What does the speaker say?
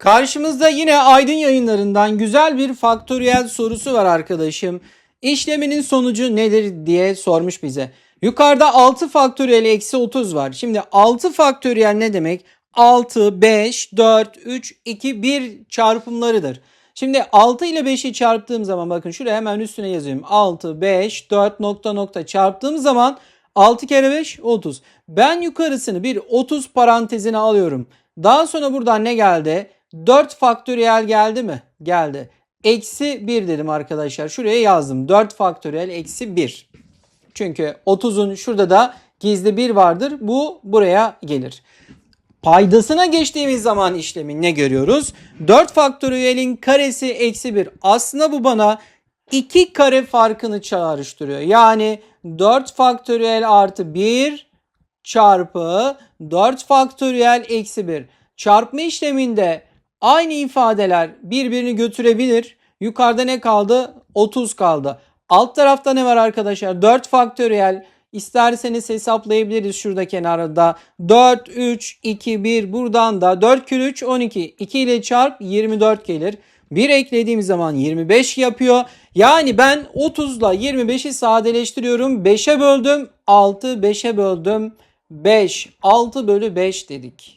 Karşımızda yine Aydın yayınlarından güzel bir faktöriyel sorusu var arkadaşım. İşleminin sonucu nedir diye sormuş bize. Yukarıda 6 faktöriyel eksi 30 var. Şimdi 6 faktöriyel ne demek? 6, 5, 4, 3, 2, 1 çarpımlarıdır. Şimdi 6 ile 5'i çarptığım zaman bakın şuraya hemen üstüne yazıyorum. 6, 5, 4 nokta nokta çarptığım zaman 6 kere 5 30. Ben yukarısını bir 30 parantezine alıyorum. Daha sonra buradan ne geldi? 4 faktöriyel geldi mi? Geldi. Eksi 1 dedim arkadaşlar. Şuraya yazdım. 4 faktöriyel eksi 1. Çünkü 30'un şurada da gizli 1 vardır. Bu buraya gelir. Paydasına geçtiğimiz zaman işlemin ne görüyoruz? 4 faktöriyelin karesi eksi 1. Aslında bu bana 2 kare farkını çağrıştırıyor. Yani 4 faktöriyel artı 1 çarpı 4 faktöriyel eksi 1. Çarpma işleminde aynı ifadeler birbirini götürebilir. Yukarıda ne kaldı? 30 kaldı. Alt tarafta ne var arkadaşlar? 4 faktöriyel. İsterseniz hesaplayabiliriz şurada kenarda. 4, 3, 2, 1 buradan da 4 kere 3 12. 2 ile çarp 24 gelir. 1 eklediğim zaman 25 yapıyor. Yani ben 30 ile 25'i sadeleştiriyorum. 5'e böldüm 6, 5'e böldüm 5. 6 bölü 5 dedik.